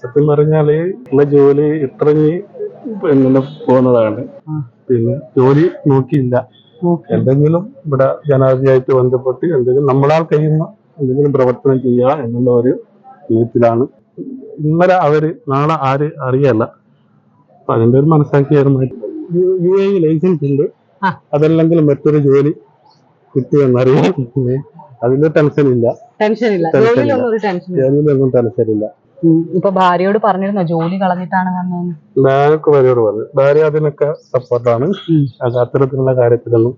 സത്യം പറഞ്ഞാൽ ഉള്ള ജോലി ഇത്രങ്ങി എങ്ങനെ പോകുന്നതാണ്. പിന്നെ ജോലി നോക്കിയില്ല. എന്തെങ്കിലും ഇവിടെ ജനാധിപത്യമായിട്ട് ബന്ധപ്പെട്ട് എന്തെങ്കിലും നമ്മളാൽ കഴിയുന്ന എന്തെങ്കിലും പ്രവർത്തനം ചെയ്യുക എന്നുള്ള ഒരു രീതിയിലാണ്. ഇന്നലെ അവർ നാളെ ആര് അറിയല്ല. അപ്പൊ അതിന്റെ ഒരു മനസ്സാക്കിയായിരുന്നു യു എ ലൈസൻസ് ഉണ്ട്. അതല്ലെങ്കിൽ മറ്റൊരു ജോലി കിട്ടിയെന്നറിയാം അതിന്റെ ടെൻഷൻ ഇല്ല ടെൻഷൻ ഇല്ല ജോലിയിലൊന്നും ടെൻഷൻ ഇല്ല ഇപ്പൊ ഭാര്യയോട് പറഞ്ഞിരുന്നോ ജോലി കളഞ്ഞിട്ടാണ് വന്നതെന്ന് ഭാര്യക്ക് ഭാര്യയോട് പറഞ്ഞു. ഭാര്യ അതിനൊക്കെ സപ്പോർട്ടാണ്. അത് അത്തരത്തിലുള്ള കാര്യത്തിലൊന്നും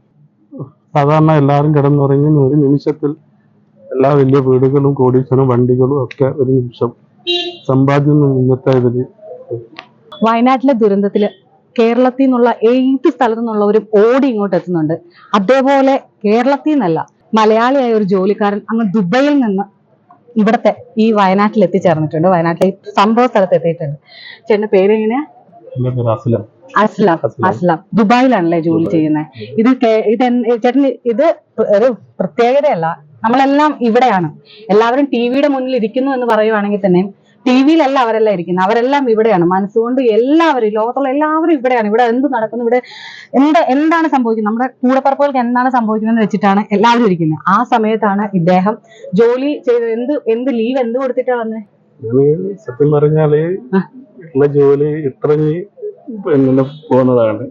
സാധാരണ എല്ലാവരും കിടന്നുറങ്ങുന്ന ഒരു നിമിഷത്തിൽ എല്ലാ വലിയ വീടുകളും കോടീശ്വരം വണ്ടികളും ഒക്കെ ഒരു നിമിഷം സമ്പാദ്യം ഇന്നത്തെ ഇതിൽ. വയനാട്ടിലെ ദുരന്തത്തിൽ കേരളത്തിൽ നിന്നുള്ള ഏത് സ്ഥലത്തു നിന്നുള്ളവരും ഓടി ഇങ്ങോട്ട് എത്തുന്നുണ്ട്. അതേപോലെ കേരളത്തിൽ നിന്നല്ല മലയാളിയായ ഒരു ജോലിക്കാരൻ അങ്ങ് ദുബൈയിൽ നിന്ന് ഇവിടത്തെ ഈ വയനാട്ടിൽ എത്തിച്ചേർന്നിട്ടുണ്ട്. വയനാട്ടിലെ സംഭവ സ്ഥലത്ത് എത്തിയിട്ടുണ്ട്. ചേട്ടന്റെ പേര് എങ്ങനെയാ? എന്റെ പേര് അസ്ലം. അസ്ലാം. ദുബായിലാണല്ലേ ജോലി ചെയ്യുന്നത് ഇത് ഇത് ചേട്ടൻ ഇത് ഒരു പ്രത്യേകതയല്ല. നമ്മളെല്ലാം ഇവിടെയാണ്. എല്ലാവരും ടി വിയുടെ മുന്നിൽ ഇരിക്കുന്നു എന്ന് പറയുവാണെങ്കിൽ തന്നെ ടി വിയിലല്ല അവരെല്ലാം ഇരിക്കുന്നത്. അവരെല്ലാം ഇവിടെയാണ്. മനസ്സുകൊണ്ട് എല്ലാവരും ലോകത്തുള്ള എല്ലാവരും ഇവിടെയാണ്. ഇവിടെ എന്ത് നടക്കുന്നു ഇവിടെ എന്ത് എന്താണ് സംഭവിക്കുന്നത്? നമ്മുടെ കൂടപ്പറപ്പുകൾക്ക് എന്താണ് സംഭവിക്കുന്നത് വെച്ചിട്ടാണ് എല്ലാവരും ഇരിക്കുന്നത്. ആ സമയത്താണ് ഇദ്ദേഹം ജോലി ചെയ്ത് എന്ത് എന്ത് ലീവ് എന്ത് കൊടുത്തിട്ടാ വന്നത് സത്യം പറഞ്ഞാൽ ഉള്ള ജോലി ഇത്രഞ്ഞ് പിന്നെ പോകുന്നതാണ്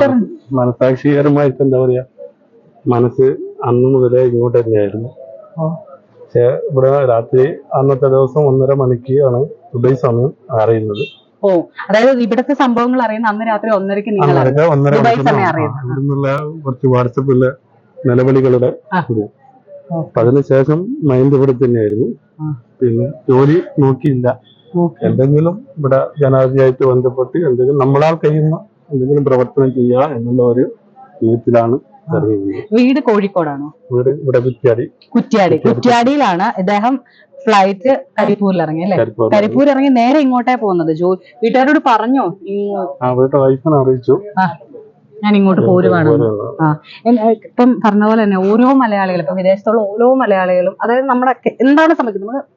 മനസ്- മനസാക്ഷികരമായിട്ട് എന്താ പറയാ മനസ്സ് അന്ന് മുതലേ ഇങ്ങോട്ട് തന്നെയായിരുന്നു. പക്ഷെ ഇവിടെ രാത്രി അന്നത്തെ ദിവസം ഒന്നര മണിക്ക് ആണ് ദുബൈ സമയം അറിയുന്നത്. ഓ അതായത് ഇവിടുത്തെ സംഭവങ്ങൾ അറിയുന്ന അന്ന് രാത്രി ഒന്നരക്ക് നിങ്ങൾ ഒന്നര കുറച്ച് വാട്സപ്പിലെ നിലവിളികളുടെ അപ്പൊ അതിനുശേഷം മൈൻഡ് ഇവിടെ തന്നെയായിരുന്നു. പിന്നെ ജോലി നോക്കിയില്ല. എന്തെങ്കിലും ഇവിടെ ജനാധിപത്യമായിട്ട് ബന്ധപ്പെട്ട് എന്തെങ്കിലും നമ്മളാൽ കഴിയുന്ന എന്തെങ്കിലും പ്രവർത്തനം ചെയ്യുക എന്നുള്ള ഒരു ഇറങ്ങിയത് വീട്. കോഴിക്കോടാണോ? വീട് ഇവിടെ കുറ്റിയാടി. കുറ്റ്യാടി. കുറ്റ്യാടി. കുറ്റ്യാടിയിലാണ് ഇദ്ദേഹം ഫ്ലൈറ്റ് കരിപ്പൂരിൽ ഇറങ്ങി അല്ലെ? കരിപ്പൂർ ഇറങ്ങി. നേരെ ഇങ്ങോട്ടേ പോകുന്നത്. ജോ വീട്ടുകാരോട് പറഞ്ഞോ? വൈഫിനെ അറിയിച്ചു. ഞാൻ ഇങ്ങോട്ട് പോരുവാണ്. ആ ഇപ്പം പറഞ്ഞ പോലെ തന്നെ ഓരോ മലയാളികളും ഇപ്പൊ വിദേശത്തുള്ള ഓരോ മലയാളികളും അതായത് നമ്മുടെ എന്താണ് സംഭവിക്കുന്നത്? നമുക്ക്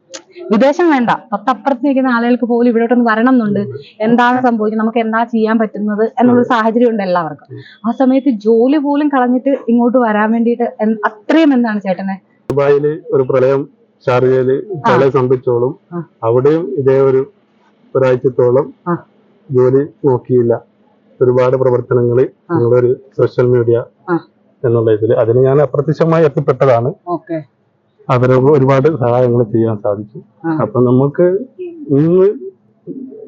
വിദേശം വേണ്ട. തൊട്ടപ്പുറത്ത് നിൽക്കുന്ന ആളുകൾക്ക് പോലും ഇവിടോട്ടൊന്ന് വരണം എന്നുണ്ട്. എന്താണ് സംഭവിക്കുന്നത്? നമുക്ക് എന്താ ചെയ്യാൻ പറ്റുന്നത് എന്നുള്ള സാഹചര്യം ഉണ്ട് എല്ലാവർക്കും. ആ സമയത്ത് ജോലി പോലും കളഞ്ഞിട്ട് ഇങ്ങോട്ട് വരാൻ വേണ്ടിയിട്ട് അത്രയും എന്താണ് ചേട്ടനെ? ദുബായിൽ ഒരു പ്രളയം ഷാർജയിൽ പ്രളയം സംഭവിച്ചോളും അവിടെയും ഇതേ ഒരു ഒരാഴ്ചത്തോളം. ജോലി നോക്കിയില്ല. ഒരുപാട് പ്രവർത്തനങ്ങൾ. ഞങ്ങളൊരു സോഷ്യൽ മീഡിയ. എന്നുള്ള ഇതിൽ അതിന് ഞാൻ അപ്രത്യക്ഷമായി എത്തിപ്പെട്ടതാണ്. അവരെ ഒരുപാട് സഹായങ്ങൾ ചെയ്യാൻ സാധിച്ചു. അപ്പൊ നമുക്ക് ഇന്ന്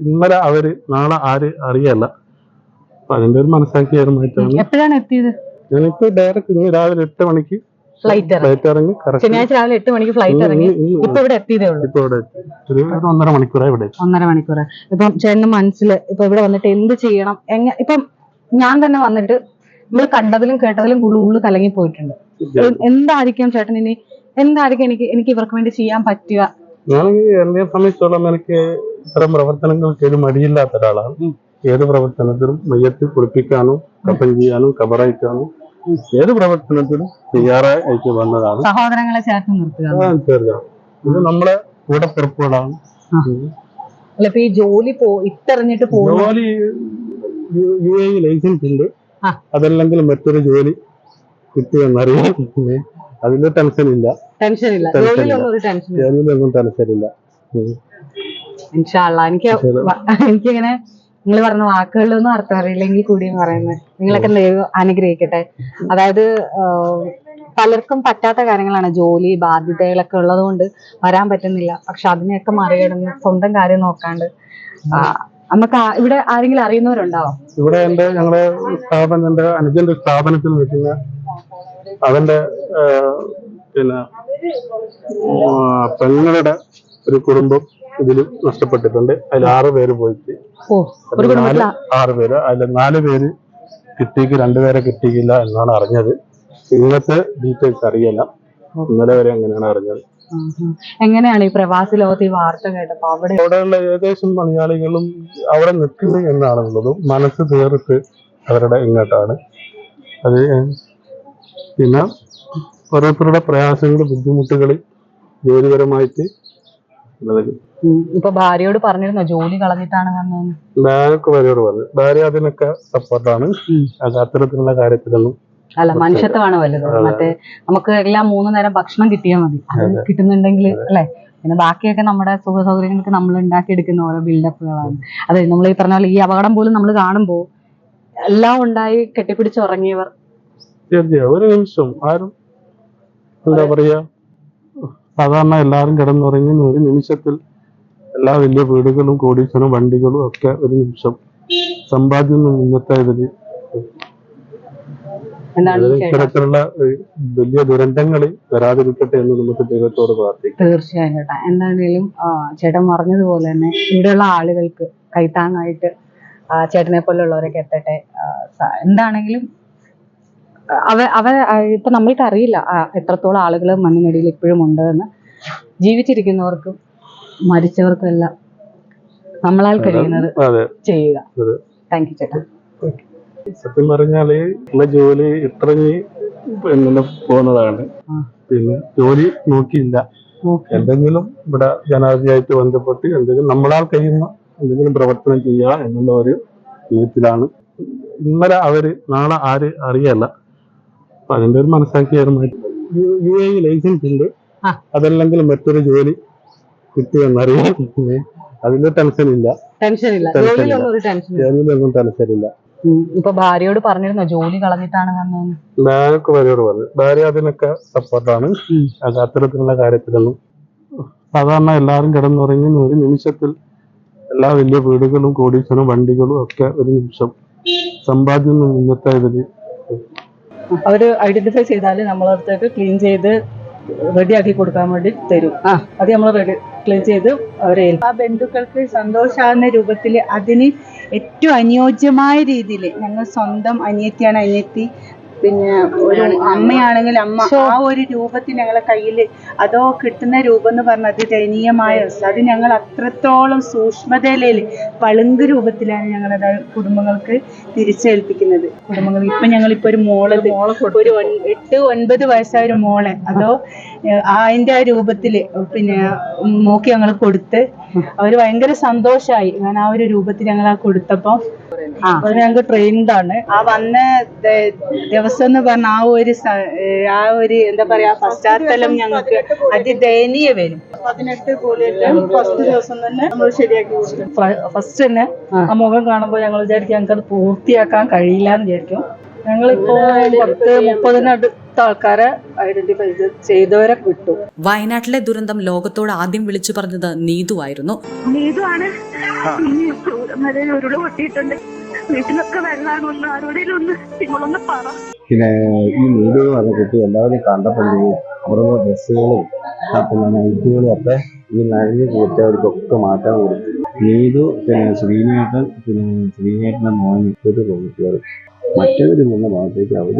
ഇന്നലെ അവർ നാളെ ആര് അറിയല്ല. അതിന്റെ ഒരു മനസ്സാക്കിയായിരുന്നു എപ്പോഴാണ് എത്തിയത്? ഞാനിപ്പോ ഡയറക്റ്റ് ഇന്ന് രാവിലെ എട്ട് മണിക്ക് ഫ്ലൈറ്റ് ഇറങ്ങി. ഫ്ലൈറ്റ് ഇറങ്ങി ശനിയാഴ്ച രാവിലെ എട്ട് മണിക്ക് ഫ്ലൈറ്റ് ഇറങ്ങി. ഇപ്പൊ ഇവിടെ എത്തിയതേ ഉള്ളൂ. ഇപ്പൊ ഇവിടെ ഒന്നര മണിക്കൂറായി ഇവിടെ. ഒന്നര മണിക്കൂർ ഇപ്പം ചേട്ടന് മനസ്സിൽ ഇപ്പൊ ഇവിടെ വന്നിട്ട് എന്ത് ചെയ്യണം? എങ്ങ ഇപ്പം ഞാൻ തന്നെ വന്നിട്ട് നമ്മൾ കണ്ടതിലും കേട്ടതിലും ഉള്ളു ഉള്ളു കലങ്ങി പോയിട്ടുണ്ട്. എന്തായിരിക്കും ചേട്ടൻ ഇനി? എന്തായിരിക്കും എനിക്ക് എനിക്ക് ഇവർക്ക് വേണ്ടി ചെയ്യാൻ പറ്റുക? ഞാനെങ്കിൽ എന്നെ സംബന്ധിച്ചോളം എനിക്ക് ഇത്തരം പ്രവർത്തനങ്ങൾക്ക് ഒരു മടിയില്ലാത്ത ഒരാളാണ്. ഏത് പ്രവർത്തനത്തിലും മയ്യത്ത് കുളിപ്പിക്കാനും കപ്പൽ ചെയ്യാനും കബറയക്കാനും ഏത് പ്രവർത്തനത്തിനും തയ്യാറായിട്ട് വന്നതാണ്. സഹോദരങ്ങളെ ചേർത്ത് നിർത്തുക. തീർച്ചയായും. ഇത് നമ്മളെ കൂടെ പിറപ്പുകളാണ്. ഈ ജോലി പോ ഇട്ടെറിഞ്ഞിട്ട് ജോലി യു എ ലൈസൻസ് ഉണ്ട്. അതല്ലെങ്കിൽ മറ്റൊരു ജോലി കിട്ടിയെന്നറിയാം അതിന്റെ ടെൻഷൻ ഇല്ല. ടെൻഷൻ ഇല്ല. ജോലിയിലൊന്നും ടെൻഷൻ ഇല്ല. എനിക്ക് എനിക്കിങ്ങനെ നിങ്ങൾ പറഞ്ഞ വാക്കുകളിലൊന്നും അർത്ഥം അറിയില്ലെങ്കിൽ കൂടിയും പറയുന്നത്. നിങ്ങളൊക്കെ ദൈവം അനുഗ്രഹിക്കട്ടെ. അതായത് പലർക്കും പറ്റാത്ത കാര്യങ്ങളാണ് ജോലി ബാധ്യതകളൊക്കെ ഉള്ളത് കൊണ്ട് വരാൻ പറ്റുന്നില്ല. പക്ഷെ അതിനെയൊക്കെ മറികടന്ന് സ്വന്തം കാര്യം നോക്കാണ്ട് നമുക്ക് ഇവിടെ ആരെങ്കിലും അറിയുന്നവരുണ്ടാവാം ഇവിടെ എന്റെ ഞങ്ങളെ സ്ഥാപനം അനുജന്റെ സ്ഥാപനത്തിൽ നിൽക്കുന്ന അവന്റെ പിന്നെ പെങ്ങളുടെ ഒരു കുടുംബം ഇതിൽ നഷ്ടപ്പെട്ടിട്ടുണ്ട്. അതിൽ ആറ് പേര് പോയിട്ട് ഒരു നാല് ആറ് പേര്. അതിൽ നാല് പേര് കിട്ടിക്ക് രണ്ടുപേരെ കിട്ടിയില്ല എന്നാണ് അറിഞ്ഞത്. ഇന്നത്തെ ഡീറ്റെയിൽസ് അറിയില്ല. ഇന്നലെ വരെ അങ്ങനെയാണ് അറിഞ്ഞത്? എങ്ങനെയാണ് ഈ പ്രവാസി ലോകത്ത് ഈ വാർത്ത കേട്ടപ്പോ അവിടെ? അവിടെയുള്ള ഏകദേശം മലയാളികളും അവിടെ നിൽക്കുന്നു എന്നാണുള്ളതും. മനസ്സ് തീർത്ത് അവരുടെ ഇങ്ങോട്ടാണ്. അത് പിന്നെ ഓരോരുത്തരുടെ പ്രയാസങ്ങൾ ബുദ്ധിമുട്ടുകൾ ജോലിപരമായിട്ട്. ഇപ്പൊ ഭാര്യയോട് പറഞ്ഞിരുന്നോ ജോലി കളഞ്ഞിട്ടാണ് വന്നതെന്ന്? ഭാര്യക്ക് ഭാര്യയോട് പറഞ്ഞു. ഭാര്യ അതിനൊക്കെ സപ്പോർട്ടാണ്. അത് അത്തരത്തിലുള്ള കാര്യത്തിലൊന്നും അല്ല മനുഷ്യത്വമാണ് വലുത്. മറ്റേ നമുക്ക് എല്ലാം മൂന്ന് നേരം ഭക്ഷണം കിട്ടിയാൽ മതി. അത് കിട്ടുന്നുണ്ടെങ്കിൽ അല്ലെ? പിന്നെ ബാക്കിയൊക്കെ നമ്മുടെ സുഖ സൗകര്യങ്ങൾക്ക് നമ്മൾ ഉണ്ടാക്കിയെടുക്കുന്ന ഓരോ ബിൽഡപ്പുകളാണ്. അതെ നമ്മൾ ഈ പറഞ്ഞ പോലെ ഈ അപകടം പോലും നമ്മൾ കാണുമ്പോൾ എല്ലാം ഉണ്ടായി കെട്ടിപ്പിടിച്ച് ഉറങ്ങിയവർ. തീർച്ചയായും. ഒരു നിമിഷം. ആരും എന്താ പറയാ? സാധാരണ എല്ലാവരും കിടന്നുറങ്ങുന്ന ഒരു നിമിഷത്തിൽ എല്ലാ വലിയ വീടുകളും കോടീശ്വരം വണ്ടികളും ഒക്കെ ഒരു നിമിഷം സമ്പാദ്യം ഇന്നത്തെ ഇതിൽ ചേട്ടൻ ഇത്തരത്തിലുള്ള വലിയ ദുരന്തങ്ങൾ വരാതിരിക്കട്ടെ എന്ന് നമുക്ക് ദൈവത്തോട് പ്രാർത്ഥിക്കാം. തീർച്ചയായും ചേട്ടാ എന്താണെങ്കിലും ചേട്ടൻ പറഞ്ഞതുപോലെ തന്നെ ഇവിടെയുള്ള ആളുകൾക്ക് കൈത്താങ്ങായിട്ട് ചേട്ടനെ പോലുള്ളവരൊക്കെ എത്തട്ടെ. എന്താണെങ്കിലും അവ അവ ഇപ്പൊ നമ്മൾക്ക് അറിയില്ല എത്രത്തോളം ആളുകൾ മണ്ണിനടിയിൽ ഇപ്പോഴും ഉണ്ട് എന്ന് ജീവിച്ചിരിക്കുന്നവർക്കും മരിച്ചവർക്കും എല്ലാം നമ്മളാൽ കഴിയുന്നത് ചെയ്യുക. താങ്ക് യു ചേട്ടാ. സത്യം പറഞ്ഞാൽ ഉള്ള ജോലി ഇത്ര പിന്നെ പോകുന്നതാണ്. പിന്നെ ജോലി നോക്കിയില്ല. എന്തെങ്കിലും ഇവിടെ ജനാധിപത്യമായിട്ട് ബന്ധപ്പെട്ട് എന്തെങ്കിലും നമ്മളാൽ കഴിയുന്ന എന്തെങ്കിലും പ്രവർത്തനം ചെയ്യുക എന്നുള്ള ഒരു വിധത്തിലാണ് ഇന്നലെ അവർ നാളെ ആര് അറിയല്ല. അപ്പൊ അതിന്റെ ഒരു മനസ്സാക്കിയായിരുന്നു. യു എ ലൈസൻസ് ഉണ്ട്. അതല്ലെങ്കിലും അതല്ലെങ്കിൽ മറ്റൊരു ജോലി കിട്ടിയെന്നറിയാം. അതിന്റെ ടെൻഷൻ ഇല്ല. ടെൻഷൻ ഇല്ല. ജോലിയിലൊന്നും ടെൻഷൻ ഇല്ല. ഇപ്പൊ ഭാര്യയോട് പറഞ്ഞിരുന്നോ? ജോലി കളഞ്ഞിട്ടാണ് വന്നതെന്ന്. ഞാനൊക്കെ ഭാര്യയോട് പറഞ്ഞു. ഭാര്യ അതിനൊക്കെ സപ്പോർട്ടാണ് അത് അത്തരത്തിലുള്ള കാര്യത്തിലൊന്നും സാധാരണ എല്ലാവരും കിടന്നുറങ്ങുന്ന ഒരു നിമിഷത്തിൽ എല്ലാ വലിയ വീടുകളും കോടീശ്വരം വണ്ടികളും ഒക്കെ ഒരു നിമിഷം സമ്പാദ്യം ഇന്നത്തെ ഇതിൽ അവർ ഐഡന്റിഫൈ ചെയ്താൽ നമ്മളടുത്തേക്ക് ക്ലീൻ ചെയ്ത് റെഡിയാക്കി കൊടുക്കാൻ വേണ്ടി തരും. അത് നമ്മൾ റെഡി ക്ലീൻ ചെയ്ത് അവരെ ആ ബന്ധുക്കൾക്ക് സന്തോഷാകുന്ന രൂപത്തിൽ അതിന് ഏറ്റവും അനുയോജ്യമായ രീതിയിൽ ഞങ്ങൾ സ്വന്തം അനിയത്തിയാണ് അനിയത്തി പിന്നെ ഒരു അമ്മയാണെങ്കിൽ അമ്മ. ആ ഒരു രൂപത്തിൽ ഞങ്ങളെ കയ്യിൽ അതോ കിട്ടുന്ന രൂപം എന്ന് പറഞ്ഞാൽ അത് ദയനീയമായ അവസ്ഥ അത് ഞങ്ങൾ അത്രത്തോളം സൂക്ഷ്മതയിൽ പളുങ്ക് രൂപത്തിലാണ് ഞങ്ങളത് കുടുംബങ്ങൾക്ക് തിരിച്ചേൽപ്പിക്കുന്നത്. കുടുംബങ്ങൾ ഇപ്പൊ ഞങ്ങളിപ്പോ ഒരു മോൾ ഒരു എട്ട് ഒൻപത് വയസ്സായ ഒരു മോളെ. അതോ അതിന്റെ ആ രൂപത്തിൽ പിന്നെ നോക്കി ഞങ്ങൾ കൊടുത്ത് അവർ ഭയങ്കര സന്തോഷായി. ഞാൻ ആ ഒരു രൂപത്തിൽ ഞങ്ങൾ ആ കൊടുത്തപ്പോ അവർ ഞങ്ങൾക്ക് ട്രെയിൻഡ് ആണ്. ആ വന്ന ദിവസം എന്ന് പറഞ്ഞ ആ ഒരു ആ ഒരു എന്താ പറയാ പശ്ചാത്തലം ഞങ്ങൾക്ക് അതിദയനീയ വരും. പതിനെട്ട് ഫസ്റ്റ് ദിവസം തന്നെ നമ്മൾ ശരിയാക്കി കൊടുത്തു ഫസ്റ്റ് തന്നെ ആ. ആ മുഖം കാണുമ്പോൾ ഞങ്ങൾ വിചാരിക്കും ഞങ്ങൾക്ക് അത് പൂർത്തിയാക്കാൻ കഴിയില്ല എന്ന് വിചാരിക്കും. ഞങ്ങളിപ്പോ പത്ത് മുപ്പതിനടുത്ത ആൾക്കാരെ ഐഡന്റിഫൈ ചെയ്തവരെ വിട്ടു. വയനാട്ടിലെ ദുരന്തം ലോകത്തോട് ആദ്യം വിളിച്ചു പറഞ്ഞത് നീതു ആയിരുന്നു. നീതു ആണ്. ഉരുൾ പൊട്ടിയിട്ടുണ്ട്. വീട്ടിലൊക്കെ വെള്ളമാണ് ഒന്ന്. ആരോടെങ്കിലും ഒന്ന് നിങ്ങളൊന്ന് പറ. പിന്നെ ഈ എന്ന് പറഞ്ഞ കുട്ടി എല്ലാവരും കണ്ടപ്പോഴും അവരുടെ ഡ്രസ്സുകളും പിന്നെ നൈറ്റുകളും ഒക്കെ ഈ നനഞ്ഞ് കൂറ്റവർക്കൊക്കെ മാറ്റാൻ കൊടുത്തു. നീതു പിന്നെ ശ്രീനേട്ടൻ പിന്നെ ശ്രീനേട്ടന്റെ മോൻ ഒരു പെൺകുട്ടികൾ മറ്റവർ നിന്ന ഭാഗത്തേക്ക് അവർ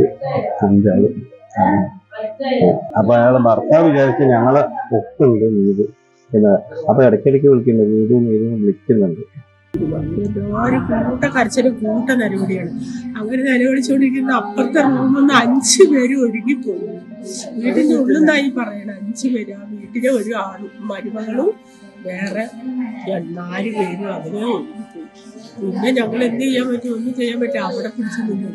അഞ്ചാളും ആണ്. അപ്പൊ അയാൾ ഭർത്താവ് വിചാരിച്ച് ഞങ്ങളെ ഒക്കെ നീതു എന്ന് അപ്പൊ ഇടയ്ക്കിടയ്ക്ക് വിളിക്കുന്നു നീതു നീതു വിളിക്കുന്നുണ്ട്. ഒരു കൂട്ട കരച്ചിലും കൂട്ട നരവടിയാണ്. അങ്ങനെ നിലവിളിച്ചുകൊണ്ടിരിക്കുന്ന അപ്പുറത്തെ റൂമിൽ നിന്ന് അഞ്ചു പേര് ഒഴുകിപ്പോയി വീടിന്റെ ഉള്ളിൽ നിന്നായി പറയണ അഞ്ചു പേര്. ആ വീട്ടിലെ ഒരു ആളും മരുമകളും വേറെ നാല് പേരും അങ്ങനെ ഒഴുകിപ്പോയി പിന്നെ ഞങ്ങൾ എന്ത് ചെയ്യാൻ പറ്റും? ഒന്നും ചെയ്യാൻ പറ്റും അവിടെ പിടിച്ചു നിന്നു.